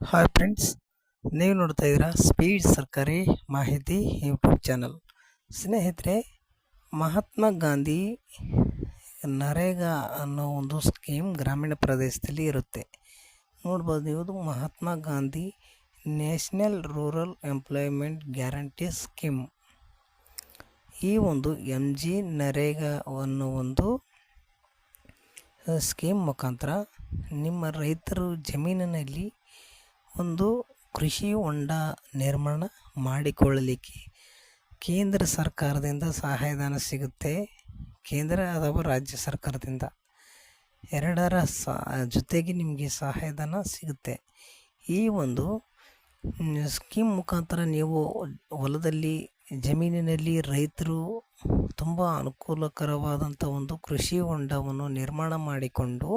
Hi friends ನೀವು ನೋಡ್ತಾ ಇದ್ದೀರಾ ಸ್ಪೀಡ್ ಸರ್ಕಾರಿ ಮಾಹಿತಿ ಯೂಟ್ಯೂಬ್ ಚಾನಲ್ ಸ್ನೇಹಿತರೆ, ಮಹಾತ್ಮ ಗಾಂಧಿ ನರೇಗಾ ಅನ್ನೋ ಒಂದು ಸ್ಕೀಮ್ ಗ್ರಾಮೀಣ ಪ್ರದೇಶದಲ್ಲಿ ಇರುತ್ತೆ. ನೋಡ್ಬೋದು ನೀವು Mahatma Gandhi national rural employment guarantee scheme ಈ ಒಂದು ಎಂ ಜಿ ನರೇಗಾ ಅನ್ನೋ ಒಂದು ಸ್ಕೀಮ್ ಮುಖಾಂತರ ನಿಮ್ಮ ರೈತರು ಜಮೀನಿನಲ್ಲಿ ಒಂದು ಕೃಷಿ ಹೊಂಡ ನಿರ್ಮಾಣ ಮಾಡಿಕೊಳ್ಳಲಿಕ್ಕೆ ಕೇಂದ್ರ ಸರ್ಕಾರದಿಂದ ಸಹಾಯಧನ ಸಿಗುತ್ತೆ. ಕೇಂದ್ರ ಅಥವಾ ರಾಜ್ಯ ಸರ್ಕಾರದಿಂದ. ಎರಡರ ಸ, ಜೊತೆಗೆ ನಿಮಗೆ ಸಹಾಯಧನ ಸಿಗುತ್ತೆ. ಈ ಒಂದು ಸ್ಕೀಮ್ ಮುಖಾಂತರ ನೀವು ಹೊಲದಲ್ಲಿ, ಜಮೀನಿನಲ್ಲಿ ರೈತರು ತುಂಬ ಅನುಕೂಲಕರವಾದಂಥ ಒಂದು ಕೃಷಿ ಹೊಂಡವನ್ನು ನಿರ್ಮಾಣ ಮಾಡಿಕೊಂಡು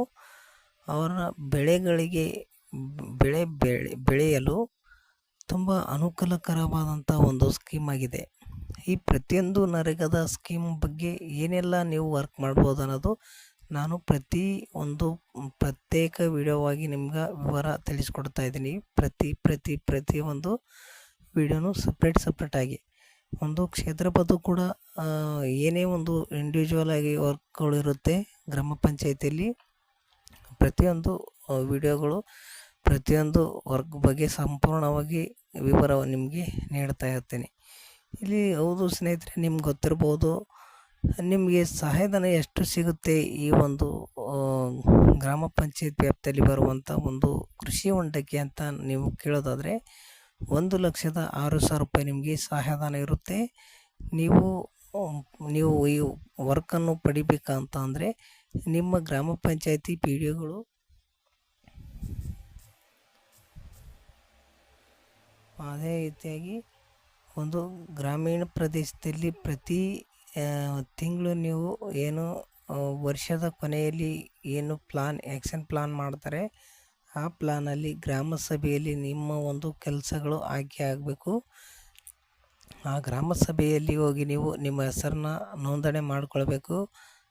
ಅವರ ಬೆಳೆಗಳಿಗೆ ಬೆಳೆ ಬೆಳೆ ಬೆಳೆಯಲು ತುಂಬ ಅನುಕೂಲಕರವಾದಂಥ ಒಂದು ಸ್ಕೀಮ್ ಆಗಿದೆ. ಈ ಪ್ರತಿಯೊಂದು ನರೇಗಾದ ಸ್ಕೀಮ್ ಬಗ್ಗೆ ಏನೆಲ್ಲ ನೀವು ವರ್ಕ್ ಮಾಡ್ಬೋದು ಅನ್ನೋದು ನಾನು ಪ್ರತಿ ಒಂದು ಪ್ರತ್ಯೇಕ ವಿಡಿಯೋವಾಗಿ ನಿಮ್ಗೆ ವಿವರ ತಿಳಿಸ್ಕೊಡ್ತಾ ಇದ್ದೀನಿ. ಪ್ರತಿ ಪ್ರತಿ ಪ್ರತಿ ಒಂದು ವಿಡಿಯೋನು ಸಪ್ರೇಟ್ ಸಪ್ರೇಟಾಗಿ ಒಂದು ಕ್ಷೇತ್ರಬದ್ಧ ಕೂಡ ಏನೇ ಒಂದು ಇಂಡಿವಿಜುವಲ್ ಆಗಿ ವರ್ಕ್ಗಳಿರುತ್ತೆ ಗ್ರಾಮ ಪಂಚಾಯತಿಯಲ್ಲಿ ಪ್ರತಿಯೊಂದು ವಿಡಿಯೋಗಳು ಪ್ರತಿಯೊಂದು ವರ್ಕ್ ಬಗ್ಗೆ ಸಂಪೂರ್ಣವಾಗಿ ವಿವರ ನಿಮಗೆ ನೀಡ್ತಾ ಇರ್ತೀನಿ. ಇಲ್ಲಿ ಹೌದು ಸ್ನೇಹಿತರೆ, ನಿಮ್ಗೆ ಗೊತ್ತಿರ್ಬೋದು, ನಿಮಗೆ ಸಹಾಯಧನ ಎಷ್ಟು ಸಿಗುತ್ತೆ ಈ ಒಂದು ಗ್ರಾಮ ಪಂಚಾಯತ್ ವ್ಯಾಪ್ತಿಯಲ್ಲಿ ಬರುವಂಥ ಒಂದು ಕೃಷಿ ಹೊಂಡಕ್ಕೆ ಅಂತ ನೀವು ಕೇಳೋದಾದರೆ, ಒಂದು ಲಕ್ಷದ ಆರು ಸಾವಿರ ರೂಪಾಯಿ ನಿಮಗೆ ಸಹಾಯಧನ ಇರುತ್ತೆ. ನೀವು ನೀವು ಈ ವರ್ಕನ್ನು ಪಡಿಬೇಕಂತ ಅಂದರೆ, ನಿಮ್ಮ ಗ್ರಾಮ ಪಂಚಾಯತಿ ಪಿ ಡಿ ಒಗಳು ಅದೇ ರೀತಿಯಾಗಿ ಒಂದು ಗ್ರಾಮೀಣ ಪ್ರದೇಶದಲ್ಲಿ ಪ್ರತಿ ತಿಂಗಳು ನೀವು ಏನು ವರ್ಷದ ಕೊನೆಯಲ್ಲಿ ಏನು ಪ್ಲಾನ್, ಆ್ಯಕ್ಷನ್ ಪ್ಲಾನ್ ಮಾಡ್ತಾರೆ, ಆ ಪ್ಲಾನಲ್ಲಿ ಗ್ರಾಮ ಸಭೆಯಲ್ಲಿ ನಿಮ್ಮ ಒಂದು ಕೆಲಸಗಳು ಆಯ್ಕೆ ಆಗಬೇಕು. ಆ ಗ್ರಾಮ ಸಭೆಯಲ್ಲಿ ಹೋಗಿ ನೀವು ನಿಮ್ಮ ಹೆಸರನ್ನ ನೋಂದಣಿ ಮಾಡಿಕೊಳ್ಬೇಕು.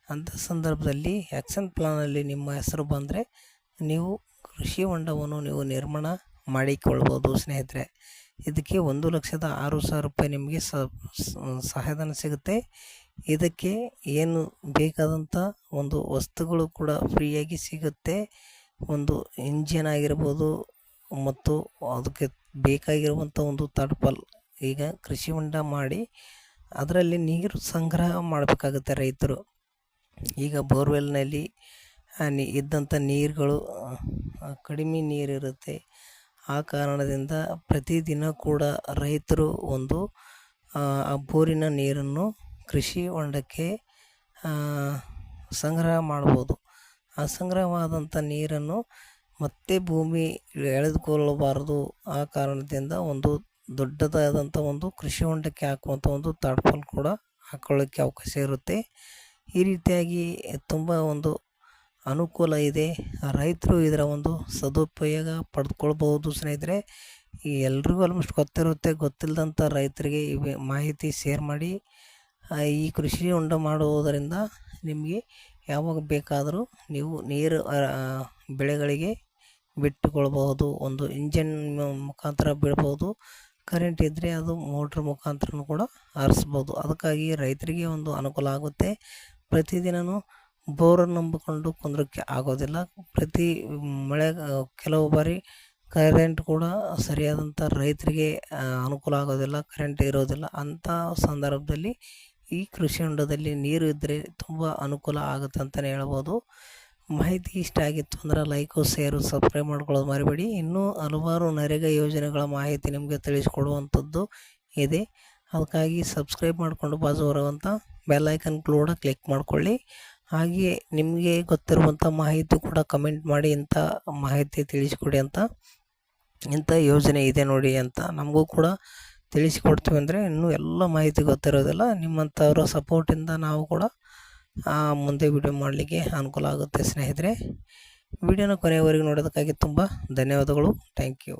ಅಂಥ ಸಂದರ್ಭದಲ್ಲಿ ಆ್ಯಕ್ಷನ್ ಪ್ಲಾನಲ್ಲಿ ನಿಮ್ಮ ಹೆಸರು ಬಂದರೆ ನೀವು ಕೃಷಿ ಹೊಂಡವನ್ನು ನೀವು ನಿರ್ಮಾಣ ಮಾಡಿಕೊಳ್ಬೋದು ಸ್ನೇಹಿತರೆ. ಇದಕ್ಕೆ ಒಂದು ಲಕ್ಷದ ಆರು ಸಾವಿರ ರೂಪಾಯಿ ನಿಮಗೆ ಸಹಾಯಧನ ಸಿಗುತ್ತೆ. ಇದಕ್ಕೆ ಏನು ಬೇಕಾದಂಥ ಒಂದು ವಸ್ತುಗಳು ಕೂಡ ಫ್ರೀಯಾಗಿ ಸಿಗುತ್ತೆ. ಒಂದು ಇಂಜಿನ್ ಆಗಿರ್ಬೋದು ಮತ್ತು ಅದಕ್ಕೆ ಬೇಕಾಗಿರುವಂಥ ಒಂದು ತಡ್ಪಲ್ ಈಗ ಕೃಷಿ ಹೊಂಡ ಮಾಡಿ ಅದರಲ್ಲಿ ನೀರು ಸಂಗ್ರಹ ಮಾಡಬೇಕಾಗುತ್ತೆ ರೈತರು. ಈಗ ಬೋರ್ವೆಲ್ನಲ್ಲಿ ಇದ್ದಂಥ ನೀರುಗಳು ಕಡಿಮೆ ನೀರಿರುತ್ತೆ. ಆ ಕಾರಣದಿಂದ ಪ್ರತಿದಿನ ಕೂಡ ರೈತರು ಒಂದು, ಆ ಬೋರಿನ ನೀರನ್ನು ಕೃಷಿ ಹೊಂಡಕ್ಕೆ ಸಂಗ್ರಹ ಮಾಡ್ಬೋದು. ಆ ಸಂಗ್ರಹವಾದಂಥ ನೀರನ್ನು ಮತ್ತೆ ಭೂಮಿ ಎಳೆದುಕೊಳ್ಳಬಾರದು. ಆ ಕಾರಣದಿಂದ ಒಂದು ದೊಡ್ಡದಾದಂಥ ಒಂದು ಕೃಷಿ ಹೊಂಡಕ್ಕೆ ಹಾಕುವಂಥ ಒಂದು ತಾಡ್ಪಾಲ್ ಕೂಡ ಹಾಕ್ಕೊಳ್ಳೋಕ್ಕೆ ಅವಕಾಶ ಇರುತ್ತೆ. ಈ ರೀತಿಯಾಗಿ ತುಂಬ ಒಂದು ಅನುಕೂಲ ಇದೆ. ರೈತರು ಇದರ ಒಂದು ಸದುಪಯೋಗ ಪಡೆದುಕೊಳ್ಬಹುದು ಸ್ನೇಹಿತರೆ. ಈ ಎಲ್ರಿಗೂ ಆಲ್ಮೋಸ್ಟ್ ಗೊತ್ತಿರುತ್ತೆ. ಗೊತ್ತಿಲ್ಲದಂಥ ರೈತರಿಗೆ ಈ ಮಾಹಿತಿ ಶೇರ್ ಮಾಡಿ. ಈ ಕೃಷಿ ಹೊಂಡ ಮಾಡುವುದರಿಂದ ನಿಮಗೆ ಯಾವಾಗ ಬೇಕಾದರೂ ನೀವು ನೀರು ಬೆಳೆಗಳಿಗೆ ಬಿಟ್ಟುಕೊಳ್ಬಹುದು. ಒಂದು ಇಂಜನ್ ಮುಖಾಂತರ ಬಿಡ್ಬೋದು. ಕರೆಂಟ್ ಇದ್ದರೆ ಅದು ಮೋಟ್ರ್ ಮುಖಾಂತರನೂ ಕೂಡ ಹಾರಿಸ್ಬೋದು ಅದಕ್ಕಾಗಿ ರೈತರಿಗೆ ಒಂದು ಅನುಕೂಲ ಆಗುತ್ತೆ. ಪ್ರತಿದಿನವೂ ಬೋರನ್ನು ನಂಬಿಕೊಂಡು ಕುಂದ್ರಕ್ಕೆ ಆಗೋದಿಲ್ಲ. ಪ್ರತಿ ಮಳೆ, ಕೆಲವು ಬಾರಿ ಕರೆಂಟ್ ಕೂಡ ಸರಿಯಾದಂಥ ರೈತರಿಗೆ ಅನುಕೂಲ ಆಗೋದಿಲ್ಲ ಕರೆಂಟ್ ಇರೋದಿಲ್ಲ. ಅಂಥ ಸಂದರ್ಭದಲ್ಲಿ ಈ ಕೃಷಿ ಹೊಂಡದಲ್ಲಿ ನೀರು ಇದ್ದರೆ ತುಂಬ ಅನುಕೂಲ ಆಗುತ್ತೆ ಅಂತಲೇ ಹೇಳ್ಬೋದು. ಮಾಹಿತಿ ಇಷ್ಟ ಆಗಿತ್ತು ಅಂದ್ರೆ ಲೈಕು ಶೇರು ಸಬ್ಸ್ಕ್ರೈಬ್ ಮಾಡ್ಕೊಳ್ಳೋದು ಮರಿಬೇಡಿ. ಇನ್ನೂ ಹಲವಾರು ನರೇಗಾ ಯೋಜನೆಗಳ ಮಾಹಿತಿ ನಿಮಗೆ ತಿಳಿಸ್ಕೊಡುವಂಥದ್ದು ಇದೆ. ಅದಕ್ಕಾಗಿ ಸಬ್ಸ್ಕ್ರೈಬ್ ಮಾಡಿಕೊಂಡು ಬಾಜು ಬರುವಂಥ ಬೆಲ್ಲೈಕನ್ ಕೂಡ ಕ್ಲಿಕ್ ಮಾಡಿಕೊಳ್ಳಿ. ಹಾಗೆಯೇ ನಿಮಗೆ ಗೊತ್ತಿರುವಂಥ ಮಾಹಿತಿ ಕೂಡ ಕಮೆಂಟ್ ಮಾಡಿ ಇಂಥ ಮಾಹಿತಿ ತಿಳಿಸಿಕೊಡಿ ಅಂತ ಇಂಥ ಯೋಜನೆ ಇದೆ ನೋಡಿ ಅಂತ ನಮಗೂ ಕೂಡ ತಿಳಿಸಿಕೊಡ್ತೀವಿ ಅಂದರೆ ಇನ್ನೂ ಎಲ್ಲ ಮಾಹಿತಿ ಗೊತ್ತಿರೋದಿಲ್ಲ. ನಿಮ್ಮಂಥವ್ರ ಸಪೋರ್ಟಿಂದ ನಾವು ಕೂಡ ಮುಂದೆ ವಿಡಿಯೋ ಮಾಡಲಿಕ್ಕೆ ಅನುಕೂಲ ಆಗುತ್ತೆ ಸ್ನೇಹಿತರೆ. ವಿಡಿಯೋನ ಕೊನೆಯವರೆಗೆ ನೋಡೋದಕ್ಕಾಗಿ ತುಂಬ ಧನ್ಯವಾದಗಳು. Thank you